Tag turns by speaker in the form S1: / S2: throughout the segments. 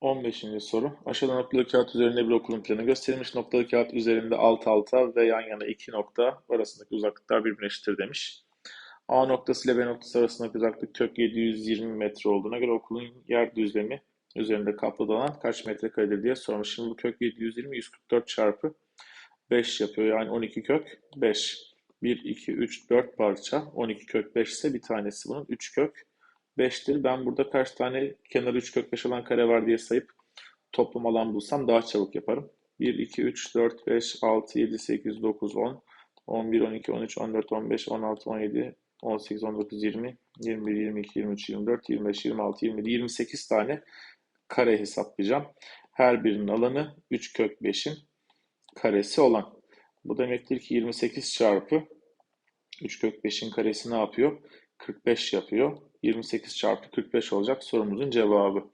S1: 15. soru. Aşağıda noktalı kağıt üzerinde bir okulun planı gösterilmiş. Noktalı kağıt üzerinde alt alta ve yan yana iki nokta arasındaki uzaklıklar birbirine eşittir demiş. A noktası ile B noktası arasındaki uzaklık kök 720 metre olduğuna göre okulun yer düzlemi üzerinde kaplı alan kaç metre metrekaredir diye sormuş. Şimdi bu kök 720 144 çarpı 5 yapıyor. Yani 12 kök 5. 1, 2, 3, 4 parça. 12 kök 5 ise bir tanesi bunun 3 kök 5'tir. Ben burada kaç tane kenarı 3 kök 5 olan kare var diye sayıp toplam alan bulsam daha çabuk yaparım. 1, 2, 3, 4, 5, 6, 7, 8, 9, 10, 11, 12, 13, 14, 15, 16, 17, 18, 19, 20, 21, 22, 23, 24, 25, 26, 27, 28 tane kare hesaplayacağım. Her birinin alanı 3 kök 5'in karesi olan. Bu demektir ki 28 çarpı 3 kök 5'in karesi ne yapıyor? 45 yapıyor. 28 çarpı 45 olacak sorumuzun cevabı.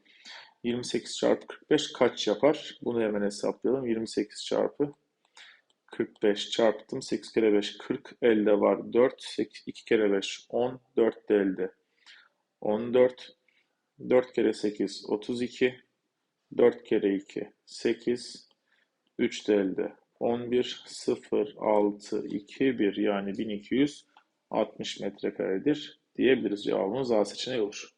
S1: 28 çarpı 45 kaç yapar? Bunu hemen hesaplayalım. 28 çarpı 45 çarptım. 8 kere 5 40 elde var. 4 8, 2 kere 5 10 4 de elde. 14 4 kere 8 32 4 kere 2 8 3 de elde. 11 0 6 2 1 yani 1200 60 metrekaredir diyebiliriz. Cevabımız A seçeneği olur.